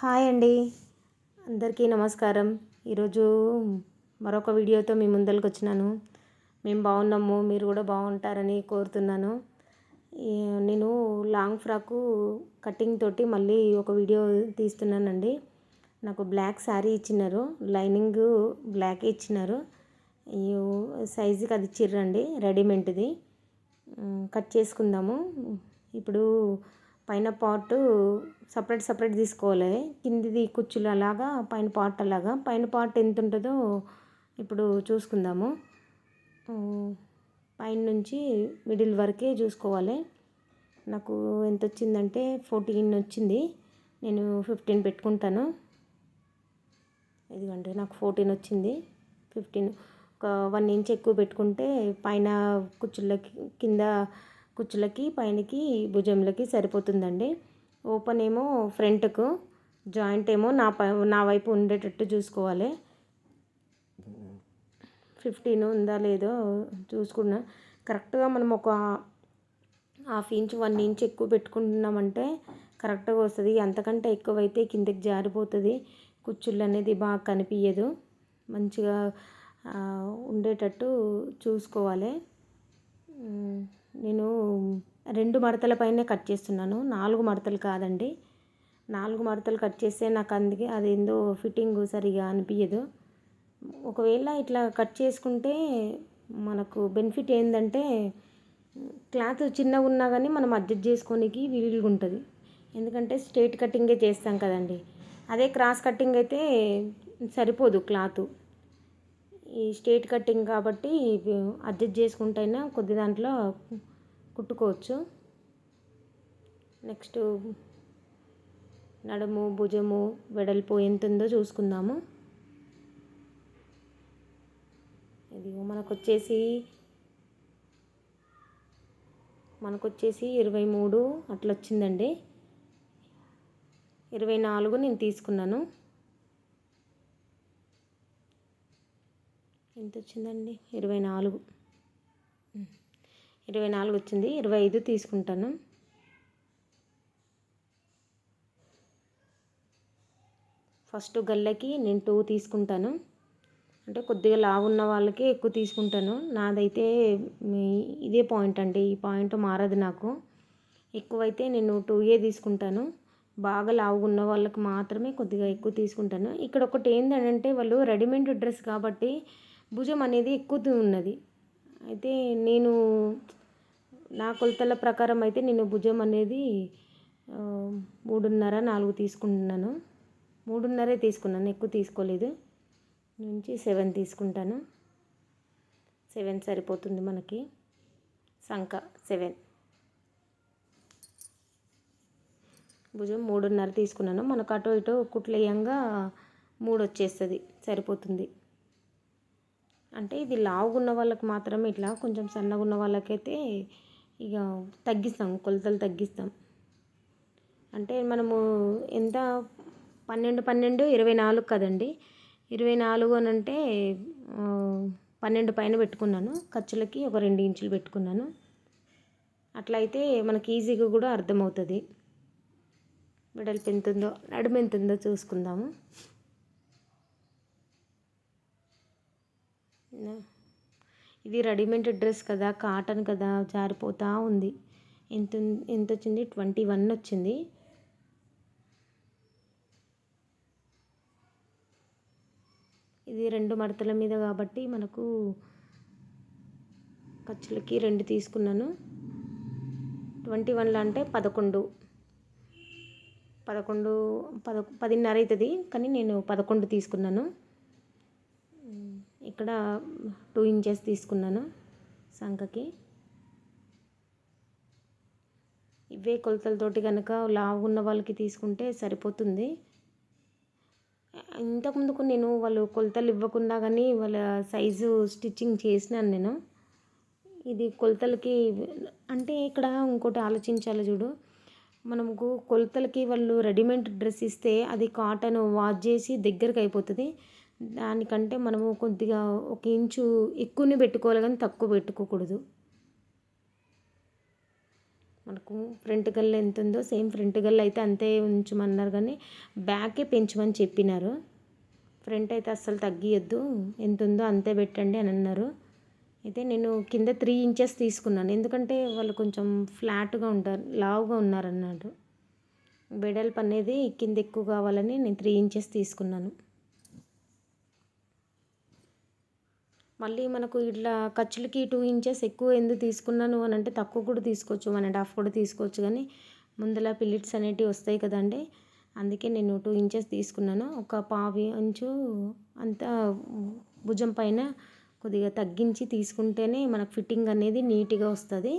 Hi అండి. అందరికీ నమస్కారం. ఈరోజు మరొక వీడియోతో మీ ముందరికి వచ్చినాను. మేము బాగున్నాము మీరు కూడా బాగుంటారని కోరుతున్నాను. నేను లాంగ్ ఫ్రాకు కటింగ్ తోటి మళ్ళీ ఒక వీడియో తీస్తున్నానండి. నాకు బ్లాక్ శారీ ఇచ్చినారు లైనింగ్ బ్లాక్ ఇచ్చినారు. సైజుకి అది ఇచ్చిర్రండి రెడీమేడ్ది. కట్ చేసుకుందాము. ఇప్పుడు పైన పార్ట్ సపరేట్ సపరేట్ తీసుకోవాలి. కిందిది కుచ్చులు అలాగా పైన పార్ట్ అలాగా పైన పార్ట్ ఎంత ఉంటుందో ఇప్పుడు చూసుకుందాము. పైన నుంచి మిడిల్ వరకే చూసుకోవాలి. నాకు ఎంత వచ్చిందంటే ఫోర్టీన్ వచ్చింది నేను ఫిఫ్టీన్ పెట్టుకుంటాను. ఇదిగంటే నాకు ఫోర్టీన్ వచ్చింది ఫిఫ్టీన్ ఒక వన్ ఇంచ్ ఎక్కువ పెట్టుకుంటే పైన కుచ్చుళ్ళకి కింద కుచ్చులకి పైనకి భుజంలకి సరిపోతుందండి. ఓపెన్ ఏమో ఫ్రంట్కు జాయింట్ ఏమో నా పై నా వైపు ఉండేటట్టు చూసుకోవాలి. ఫిఫ్టీన్ ఉందా లేదో చూసుకున్నా. కరెక్ట్గా మనం ఒక హాఫ్ ఇంచ్ వన్ ఇంచ్ ఎక్కువ పెట్టుకుంటున్నామంటే కరెక్ట్గా వస్తుంది. అంతకంటే ఎక్కువైతే కిందకి జారిపోతుంది. కుచ్చుళ్ళు అనేది బాగా కనిపించదు మంచిగా ఉండేటట్టు చూసుకోవాలి. నేను రెండు మడతల పైనే కట్ చేస్తున్నాను. నాలుగు మడతలు కాదండి. నాలుగు మడతలు కట్ చేస్తే నాకు అందుకే అదేందో ఫిట్టింగ్ సరిగా అనిపించదు ఒకవేళ ఇట్లా కట్ చేసుకుంటే మనకు బెనిఫిట్ ఏంటంటే క్లాత్ చిన్నగా ఉన్నా కానీ మనం అడ్జస్ట్ చేసుకోనికి వీలుగా ఉంటుంది. ఎందుకంటే స్ట్రేట్ కటింగే చేస్తాం కదండి. అదే క్రాస్ కటింగ్ అయితే సరిపోదు క్లాత్. ఈ స్టేట్ కటింగ్ కాబట్టి అడ్జస్ట్ చేసుకుంటైనా కొద్ది దాంట్లో కుట్టుకోవచ్చు. నెక్స్ట్ నడుము భుజము వెడల్పు ఎంత ఉందో చూసుకుందాము. ఇది మనకు వచ్చేసి మనకు వచ్చేసి ఇరవై మూడు అట్లా వచ్చిందండి ఇరవై నాలుగు నేను తీసుకున్నాను. ఎంత వచ్చిందండి? ఇరవై నాలుగు. ఇరవై నాలుగు వచ్చింది. ఇరవై ఐదు తీసుకుంటాను. ఫస్ట్ గల్లకి నేను టూ తీసుకుంటాను. అంటే కొద్దిగా లావు ఉన్న వాళ్ళకి ఎక్కువ తీసుకుంటాను. నాదైతే ఇదే పాయింట్ అండి. ఈ పాయింట్ మారదు నాకు. ఎక్కువైతే నేను టూ ఏ తీసుకుంటాను. బాగా లావుగా ఉన్న వాళ్ళకి మాత్రమే కొద్దిగా ఎక్కువ తీసుకుంటాను. ఇక్కడ ఒకటి ఏంటంటే వాళ్ళు రెడీమేడ్ డ్రెస్ కాబట్టి భుజం అనేది ఎక్కువ ఉన్నది. అయితే నేను నా కొలతల ప్రకారం అయితే నేను భుజం అనేది మూడున్నర నాలుగు తీసుకుంటున్నాను. మూడున్నరే తీసుకున్నాను ఎక్కువ తీసుకోలేదు. నుంచి సెవెన్ తీసుకుంటాను. సెవెన్ సరిపోతుంది మనకి. సంఖ సెవెన్. భుజం మూడున్నర తీసుకున్నాను. మనకు అటు ఇటు కుట్లేయంగా మూడు వచ్చేస్తుంది సరిపోతుంది. అంటే ఇది లావుగా ఉన్న వాళ్ళకి మాత్రమే ఇట్లా కొంచెం సన్నగా ఉన్న వాళ్ళకైతే ఇక తగ్గిస్తాం కొలతలు తగ్గిస్తాం. అంటే మనము ఎంత? పన్నెండు పన్నెండు ఇరవై నాలుగు కదండి. ఇరవై నాలుగు అని అంటే పన్నెండు పైన పెట్టుకున్నాను. ఖర్చులకి ఒక రెండు ఇంచులు పెట్టుకున్నాను. అట్లయితే మనకి ఈజీగా కూడా అర్థమవుతుంది. వెడల్పు ఎంత ఉందో నడుము ఎంత ఉందో చూసుకుందాము. ఇది రెడీమేడ్ డ్రెస్ కదా కాటన్ కదా జారిపోతూ ఉంది. ఎంత ఎంత వచ్చింది? ట్వంటీ వన్ వచ్చింది. ఇది రెండు మడతల మీద కాబట్టి మనకు ఖర్చులకి రెండు తీసుకున్నాను. ట్వంటీ వన్లో అంటే పదకొండు. పదకొండు పద పదిన్నర అవుతుంది కానీ నేను పదకొండు తీసుకున్నాను. ఇక్కడ టూ ఇంచెస్ తీసుకున్నాను సంఖకి. ఇవే కొలతలతోటి కనుక లావు ఉన్న వాళ్ళకి తీసుకుంటే సరిపోతుంది. ఇంతకుముందుకు నేను వాళ్ళు కొలతలు ఇవ్వకుండా కానీ వాళ్ళ సైజు స్టిచ్చింగ్ చేసినాను నేను. ఇది కొలతలకి అంటే ఇక్కడ ఇంకోటి ఆలోచించాలి చూడు. మనకు కొలతలకి వాళ్ళు రెడీమేడ్ డ్రెస్ ఇస్తే అది కాటన్ వాష్ చేసి దగ్గరకు అయిపోతుంది. దానికంటే మనము కొద్దిగా ఒక ఇంచు ఎక్కువనే పెట్టుకోవాలి కానీ తక్కువ పెట్టుకోకూడదు. మనకు ఫ్రంట్ గల్ల ఎంత ఉందో సేమ్ ఫ్రంట్ గల్ల అయితే అంతే ఉంచమన్నారు కానీ బ్యాకే పెంచమని చెప్పినారు. ఫ్రంట్ అయితే అస్సలు తగ్గియద్దు. ఎంత ఉందో అంతే పెట్టండి అని అన్నారు. అయితే నేను కింద త్రీ ఇంచెస్ తీసుకున్నాను. ఎందుకంటే వాళ్ళు కొంచెం ఫ్లాట్గా ఉంటారు లావుగా ఉన్నారు అన్నట్టు వెడల్పు అనేది కింద ఎక్కువ కావాలని నేను త్రీ ఇంచెస్ తీసుకున్నాను. మళ్ళీ మనకు ఇట్లా ఖర్చులకి టూ ఇంచెస్ ఎక్కువ ఎందుకు తీసుకున్నాను అని అంటే తక్కువ కూడా తీసుకోవచ్చు వన్ అండ్ హాఫ్ కూడా తీసుకోవచ్చు కానీ ముందల పిల్లెట్స్ అనేటివి వస్తాయి కదండి. అందుకే నేను టూ ఇంచెస్ తీసుకున్నాను. ఒక పావు ఇంచు అంతా భుజం పైన కొద్దిగా తగ్గించి తీసుకుంటేనే మనకు ఫిట్టింగ్ అనేది నీట్గా వస్తుంది.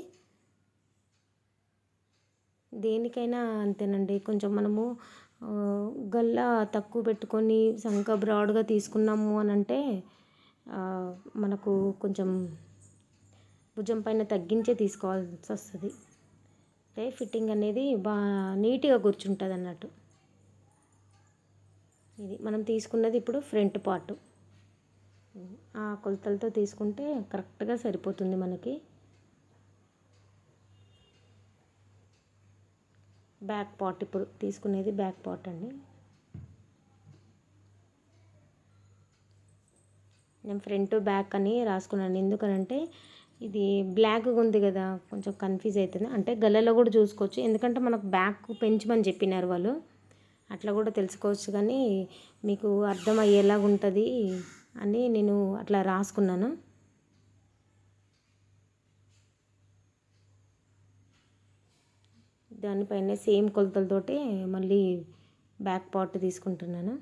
దేనికైనా అంతేనండి. కొంచెం మనము గల్లా తక్కువ పెట్టుకొని సంక బ్రాడ్గా తీసుకున్నాము అని అంటే మనకు కొంచెం భుజం పైన తగ్గించే తీసుకోవాల్సి వస్తుంది. అంటే ఫిట్టింగ్ అనేది బాగా నీట్గా కూర్చుంటుంది అన్నట్టు. ఇది మనం తీసుకున్నది ఇప్పుడు ఫ్రంట్ పార్ట్. ఆ కొలతలతో తీసుకుంటే కరెక్ట్గా సరిపోతుంది మనకి. బ్యాక్ పార్ట్ ఇప్పుడు తీసుకునేది బ్యాక్ పార్ట్ అండి. నేను ఫ్రంట్ బ్యాక్ అని రాసుకున్నాను. ఎందుకనంటే ఇది బ్లాక్గా ఉంది కదా కొంచెం కన్ఫ్యూజ్ అవుతుంది అంటే గల్లలో కూడా చూసుకోవచ్చు. ఎందుకంటే మనకు బ్యాక్ పెంచమని చెప్పినారు వాళ్ళు. అట్లా కూడా తెలుసుకోవచ్చు కానీ మీకు అర్థమయ్యేలాగా ఉంటుంది అని నేను అట్లా రాసుకున్నాను. దానిపైన సేమ్ కొలతలతోటి మళ్ళీ బ్యాక్ పార్ట్ తీసుకుంటున్నాను.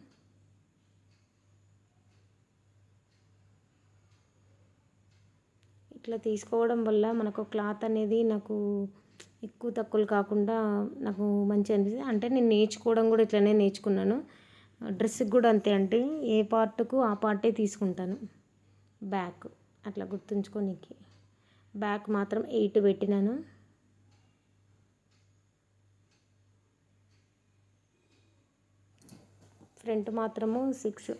ఇట్లా తీసుకోవడం వల్ల మనకు క్లాత్ అనేది నాకు ఎక్కువ తక్కువలు కాకుండా నాకు మంచి అనిపిస్తుంది. అంటే నేను నేర్చుకోవడం కూడా ఇట్లనే నేర్చుకున్నాను. డ్రెస్కి కూడా అంతే అంటే ఏ పార్ట్కు ఆ పార్టే తీసుకుంటాను. బ్యాక్ అట్లా గుర్తుంచుకోనికి. బ్యాక్ మాత్రం ఎయిట్ పెట్టినాను. ఫ్రంట్ మాత్రము six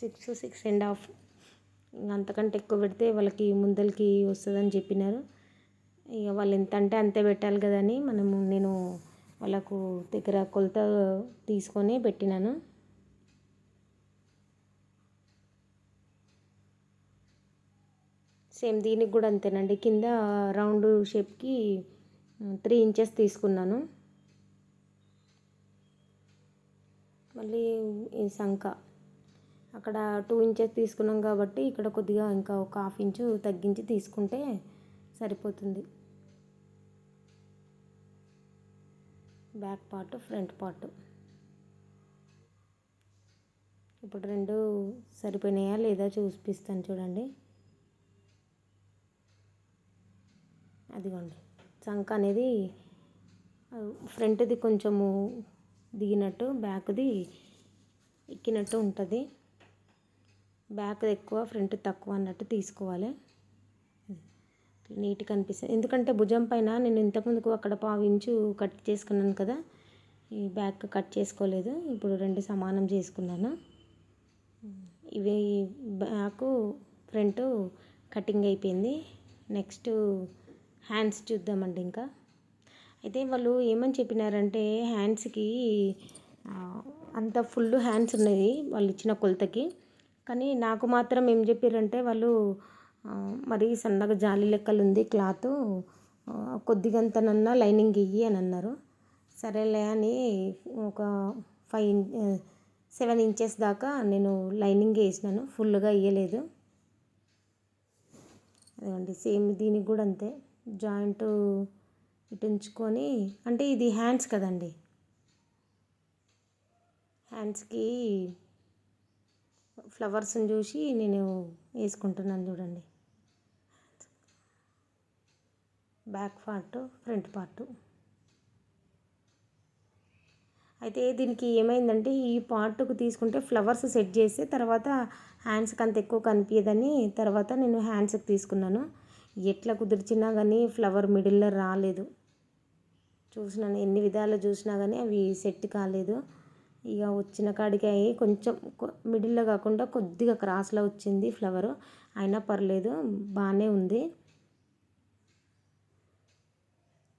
six six and half అంతకంటే ఎక్కువ పెడితే వాళ్ళకి ముందలకి వస్తుందని చెప్పినారు. ఇక వాళ్ళు ఎంత అంటే అంతే పెట్టాలి కదని మనము నేను వాళ్ళకు దగ్గర కొలత తీసుకొని పెట్టినాను. సేమ్ దీనికి కూడా అంతేనండి. కింద రౌండ్ షేప్కి త్రీ ఇంచెస్ తీసుకున్నాను. మళ్ళీ ఈ సంఖ అక్కడ టూ ఇంచెస్ తీసుకున్నాం కాబట్టి ఇక్కడ కొద్దిగా ఇంకా ఒక హాఫ్ ఇంచు తగ్గించి తీసుకుంటే సరిపోతుంది. Back part front part. ఇప్పుడు రెండు సరిపోయినాయా లేదా చూపిస్తాను చూడండి. అదిగోండి. చంక అనేది ఫ్రంట్ది కొంచెము దిగినట్టు బ్యాక్ది ఎక్కినట్టు ఉంటుంది. బ్యాక్ ఎక్కువ ఫ్రంట్ తక్కువ అన్నట్టు తీసుకోవాలి. నీట్గా అనిపిస్తుంది. ఎందుకంటే భుజం పైన నేను ఇంతకుముందుకు అక్కడ పావు ఇంచు కట్ చేసుకున్నాను కదా ఈ బ్యాక్ కట్ చేసుకోలేదు. ఇప్పుడు రెండు సమానం చేసుకున్నాను. ఇవి బ్యాక్ ఫ్రంట్ కటింగ్ అయిపోయింది. నెక్స్ట్ హ్యాండ్స్ చూద్దామండి ఇంకా. అయితే వాళ్ళు ఏమని చెప్పినారంటే హ్యాండ్స్కి అంత ఫుల్ హ్యాండ్స్ ఉన్నాయి వాళ్ళు ఇచ్చిన కొలతకి. కానీ నాకు మాత్రం ఏం చెప్పారంటే వాళ్ళు మరి సన్నగా జాలి లెక్కలు ఉంది క్లాత్ కొద్దిగంతనన్నా లైనింగ్ ఇయ్యి అని అన్నారు. సరేలే అని ఒక ఫైవ్ సెవెన్ ఇంచెస్ దాకా నేను లైనింగ్ వేసినాను ఫుల్గా ఇయ్యలేదు. అదండి సేమ్ దీనికి కూడా అంతే. జాయింట్ ఇటు ఉంచుకొని అంటే ఇది హ్యాండ్స్ కదండి. హ్యాండ్స్కి ఫ్లవర్స్ని చూసి నేను వేసుకుంటున్నాను చూడండి. Back part front part. అయితే దీనికి ఏమైందంటే ఈ పార్ట్కు తీసుకుంటే ఫ్లవర్స్ సెట్ చేస్తే తర్వాత హ్యాండ్స్కి అంత ఎక్కువ కనిపించదని తర్వాత నేను హ్యాండ్స్కి తీసుకున్నాను. ఎట్లా కుదిర్చినా కానీ ఫ్లవర్ మిడిల్లో రాలేదు. చూసినాను ఎన్ని విధాలు చూసినా కానీ అవి సెట్ కాలేదు. ఇక వచ్చిన కాడికి అయ్యి కొంచెం మిడిల్లో కాకుండా కొద్దిగా క్రాస్లో వచ్చింది ఫ్లవర్. అయినా పర్లేదు బాగానే ఉంది.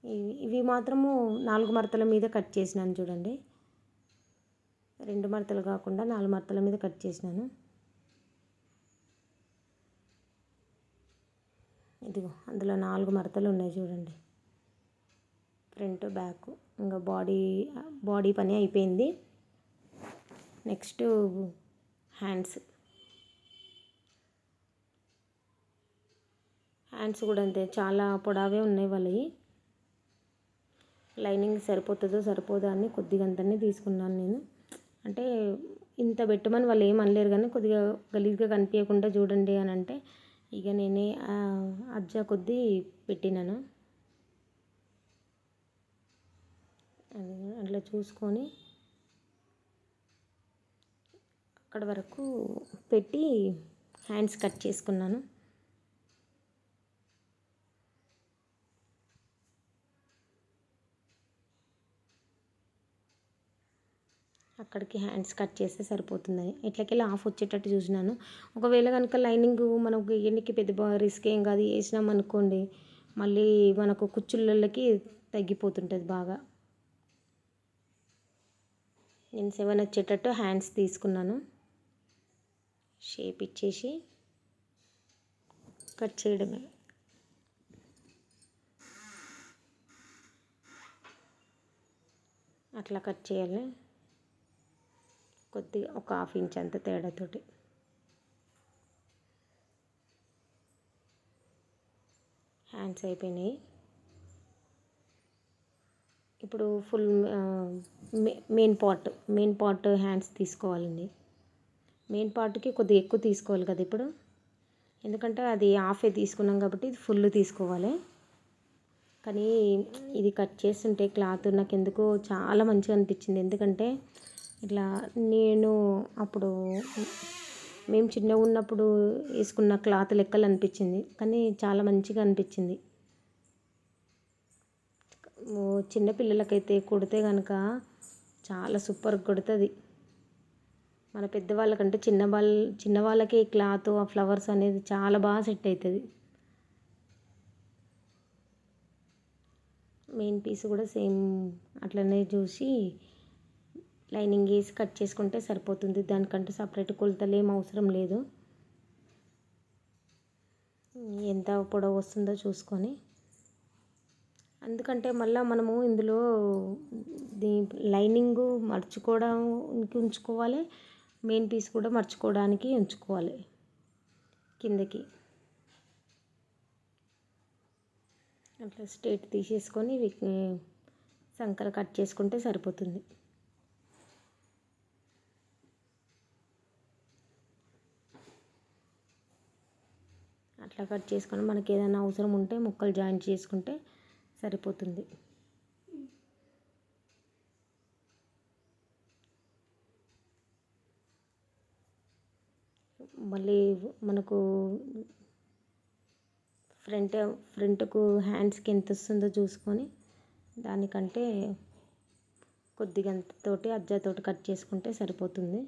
ఇవి ఇవి మాత్రము నాలుగు మడతల మీద కట్ చేసినాను చూడండి. రెండు మడతలు కాకుండా నాలుగు మడతల మీద కట్ చేసినాను. ఇదిగో అందులో నాలుగు మడతలు ఉన్నాయి చూడండి. ఫ్రంట్ బ్యాక్ ఇంకా బాడీ బాడీ పని అయిపోయింది. Next hands. హ్యాండ్స్ కూడా అంతే చాలా పొడవే ఉన్నాయి వాళ్ళవి. లైనింగ్ సరిపోతుందో సరిపోదా అని కొద్దిగా అంతనే తీసుకున్నాను నేను. అంటే ఇంత పెట్టమని వాళ్ళు ఏం అనలేరు కానీ కొద్దిగా గలీజ్గా కనిపించకుండా చూడండి అని అంటే ఇక నేనే అజ్జా కొద్దీ పెట్టినాను. అట్లా చూసుకొని అక్కడ వరకు పెట్టి హ్యాండ్స్ కట్ చేసుకున్నాను. అక్కడికి హ్యాండ్స్ కట్ చేస్తే సరిపోతుంది ఇట్లకెళ్ళి ఆఫ్ వచ్చేటట్టు చూసినాను. ఒకవేళ కనుక లైనింగ్ మనకు ఎన్నికి పెద్ద రిస్క్ ఏం కాదు వేసినాం అనుకోండి మళ్ళీ మనకు కుచ్చుళ్ళకి తగ్గిపోతుంటుంది బాగా. నేను సెవెన్ వచ్చేటట్టు హ్యాండ్స్ తీసుకున్నాను. షేప్ ఇచ్చేసి కట్ చేయడమే. అట్లా కట్ చేయాలి. కొద్దిగా ఒక హాఫ్ ఇంచ్ అంత తేడాతోటి. హ్యాండ్స్ అయిపోయినాయి. ఇప్పుడు full main part main part hands తీసుకోవాలండి. మెయిన్ పార్ట్కి కొద్దిగా ఎక్కువ తీసుకోవాలి కదా ఇప్పుడు. ఎందుకంటే అది హాఫే తీసుకున్నాం కాబట్టి ఇది ఫుల్ తీసుకోవాలి. కానీ ఇది కట్ చేస్తుంటే క్లాత్ నాకు ఎందుకో చాలా మంచిగా అనిపించింది. ఎందుకంటే ఇట్లా నేను అప్పుడు మేము చిన్నగా ఉన్నప్పుడు వేసుకున్న క్లాత్ లెక్కలు అనిపించింది. కానీ చాలా మంచిగా అనిపించింది. చిన్నపిల్లలకైతే కుడితే కనుక చాలా సూపర్ కొడుతుంది. మన పెద్దవాళ్ళకంటే చిన్న వాళ్ళ చిన్న వాళ్ళకి క్లాత్ ఆ ఫ్లవర్స్ అనేది చాలా బాగా సెట్ అవుతుంది మెయిన్ పీస్ కూడా సేమ్ అట్లనే చూసి లైనింగ్ వేసి కట్ చేసుకుంటే సరిపోతుంది. దానికంటే సపరేట్ కొలతలు అవసరం లేదు. ఎంత పొడవు వస్తుందో చూసుకొని. ఎందుకంటే మళ్ళీ మనము ఇందులో దీ లైనింగ్ మర్చుకోవడానికి ఉంచుకోవాలి. మెయిన్ పీస్ కూడా మర్చుకోవడానికి ఉంచుకోవాలి కిందకి. అట్లా స్ట్రేట్ తీసేసుకొని సంకర కట్ చేసుకుంటే సరిపోతుంది. అట్లా కట్ చేసుకొని మనకి ఏదైనా అవసరం ఉంటే ముక్కలు జాయింట్ చేసుకుంటే సరిపోతుంది. మళ్ళీ మనకు ఫ్రంట్ ఫ్రంట్కు హ్యాండ్స్కి ఎంత వస్తుందో చూసుకొని దానికంటే కొద్దిగా తోటి అజ్జాతోటి కట్ చేసుకుంటే సరిపోతుంది.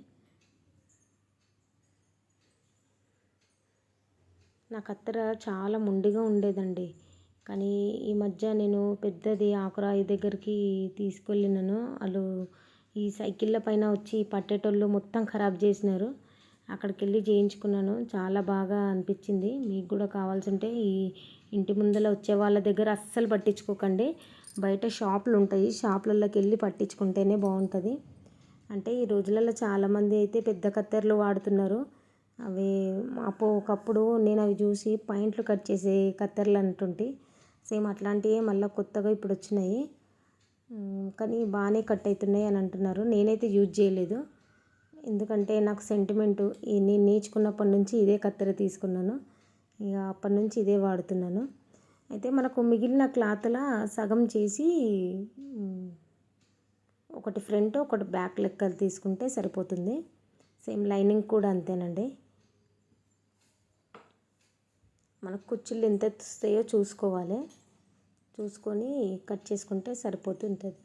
నా కత్తెర చాలా మొండిగా ఉండేదండి. కానీ ఈ మధ్య నేను పెద్దది ఆకురాయి దగ్గరికి తీసుకెళ్ళినాను. వాళ్ళు ఈ సైకిళ్ళ పైన వచ్చి పట్టేటోళ్ళు మొత్తం ఖరాబ్ చేసినారు. అక్కడికి వెళ్ళి చేయించుకున్నాను. చాలా బాగా అనిపించింది. మీకు కూడా కావాల్సి ఉంటే ఈ ఇంటి ముందర వచ్చే వాళ్ళ దగ్గర అస్సలు పట్టించుకోకండి. బయట షాపులు ఉంటాయి షాపులలోకి వెళ్ళి పట్టించుకుంటేనే బాగుంటుంది అంటే ఈ రోజులలో చాలామంది అయితే పెద్ద కత్తెరలు వాడుతున్నారు. అవి అప్పుడు ఒకప్పుడు నేను అవి చూసి పాయింట్లు కట్ చేసే కత్తెరలు అంటుంటే సేమ్ అట్లాంటివే మళ్ళీ కొత్తగా ఇప్పుడు వచ్చినాయి కానీ బాగానే కట్ అవుతున్నాయి అని అంటున్నారు. నేనైతే యూజ్ చేయలేదు. ఎందుకంటే నాకు సెంటిమెంటు నేను నేర్చుకున్నప్పటి నుంచి ఇదే కత్తెర తీసుకున్నాను. ఇక అప్పటి నుంచి ఇదే వాడుతున్నాను. అయితే మనకు మిగిలిన క్లాత్లా సగం చేసి ఒకటి ఫ్రంట్ ఒకటి బ్యాక్ లెక్కలు తీసుకుంటే సరిపోతుంది. సేమ్ లైనింగ్ కూడా అంతేనండి. మనకు కుర్చీలు ఎంత వస్తాయో చూసుకోవాలి. చూసుకొని కట్ చేసుకుంటే సరిపోతుంటుంది.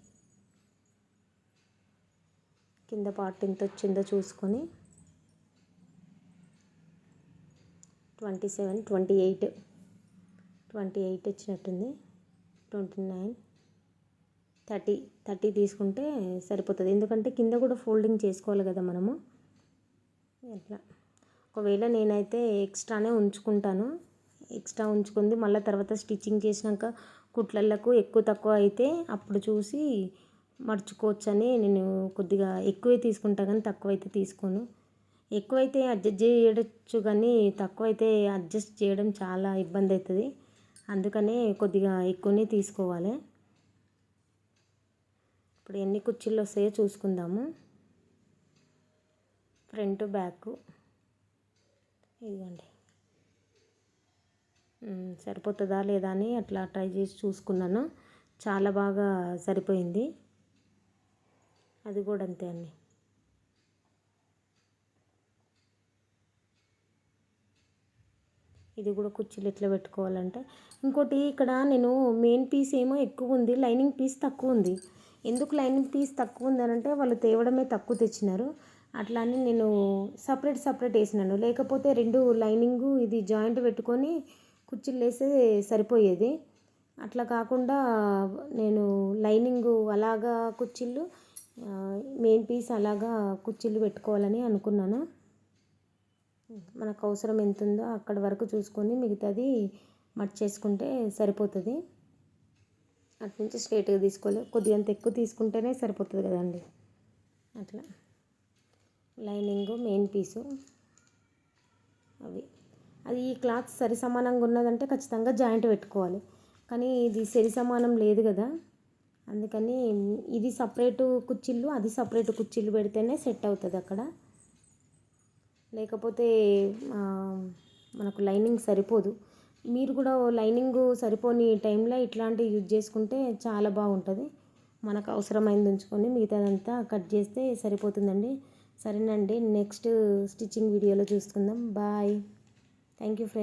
కింద పార్ట్ ఎంత వచ్చిందో చూసుకొని twenty seven twenty eight. Twenty eight వచ్చినట్టుంది. ట్వంటీ నైన్ థర్టీ థర్టీ తీసుకుంటే సరిపోతుంది. ఎందుకంటే కింద కూడా ఫోల్డింగ్ చేసుకోవాలి కదా మనము. ఎట్లా? ఒకవేళ నేనైతే ఎక్స్ట్రానే ఉంచుకుంటాను. ఎక్స్ట్రా ఉంచుకుంది మళ్ళీ తర్వాత స్టిచ్చింగ్ చేసినాక కుట్లలకు ఎక్కువ తక్కువ అయితే అప్పుడు చూసి మర్చుకోవచ్చని నేను కొద్దిగా ఎక్కువే తీసుకుంటా కానీ తక్కువ అయితే తీసుకోను. ఎక్కువైతే అడ్జస్ట్ చేయవచ్చు కానీ తక్కువ అయితే అడ్జస్ట్ చేయడం చాలా ఇబ్బంది అవుతుంది అందుకనే కొద్దిగా ఎక్కువనే తీసుకోవాలి. ఇప్పుడు ఎన్ని కుర్చీలు వస్తాయో చూసుకుందాము. ఫ్రంట్ బ్యాక్ ఇదిగోండి. సరిపోతుందా లేదా అని అట్లా ట్రై చేసి చూసుకున్నాను. చాలా బాగా సరిపోయింది. అది కూడా అంతే అండి. ఇది కూడా కుర్చీలు ఎట్లా పెట్టుకోవాలంటే ఇంకోటి ఇక్కడ నేను మెయిన్ పీస్ ఏమో ఎక్కువ ఉంది లైనింగ్ పీస్ తక్కువ ఉంది. ఎందుకు లైనింగ్ పీస్ తక్కువ ఉంది అంటే వాళ్ళు తేవడమే తక్కువ తెచ్చినారు. అట్లా అని నేను సపరేట్ సపరేట్ వేసినాను. లేకపోతే రెండు లైనింగ్ ఇది జాయింట్ పెట్టుకొని కుర్చీలు వేస్తే సరిపోయేది. అట్లా కాకుండా నేను లైనింగ్ అలాగా కుర్చీలు మెయిన్ పీస్ అలాగా కుర్చీలు పెట్టుకోవాలని అనుకున్నాను. మనకు అవసరం ఎంత ఉందో అక్కడ వరకు చూసుకొని మిగతాది మట్ చేసుకుంటే సరిపోతుంది. అటు నుంచి స్ట్రేట్గా తీసుకోవాలి. కొద్దిగా అంత ఎక్కువ తీసుకుంటేనే సరిపోతుంది కదండి. అట్లా. లైనింగ్ మెయిన్ పీసు అవి. అది ఈ క్లాత్ సరి సమానంగా ఉన్నదంటే ఖచ్చితంగా జాయింట్ పెట్టుకోవాలి. కానీ ఇది సరి సమానం లేదు కదా. అందుకని ఇది సపరేటు కుర్చీలు అది సపరేట్ కుర్చీలు పెడితేనే సెట్ అవుతుంది అక్కడ. లేకపోతే మనకు లైనింగ్ సరిపోదు. మీరు కూడా లైనింగ్ సరిపోని టైంలో ఇట్లాంటివి యూజ్ చేసుకుంటే చాలా బాగుంటుంది. మనకు అవసరమైంది ఉంచుకొని మిగతాదంతా కట్ చేస్తే సరిపోతుందండి. సరేనండి నెక్స్ట్ స్టిచ్చింగ్ వీడియోలో చూసుకుందాం. బాయ్. Thank you friend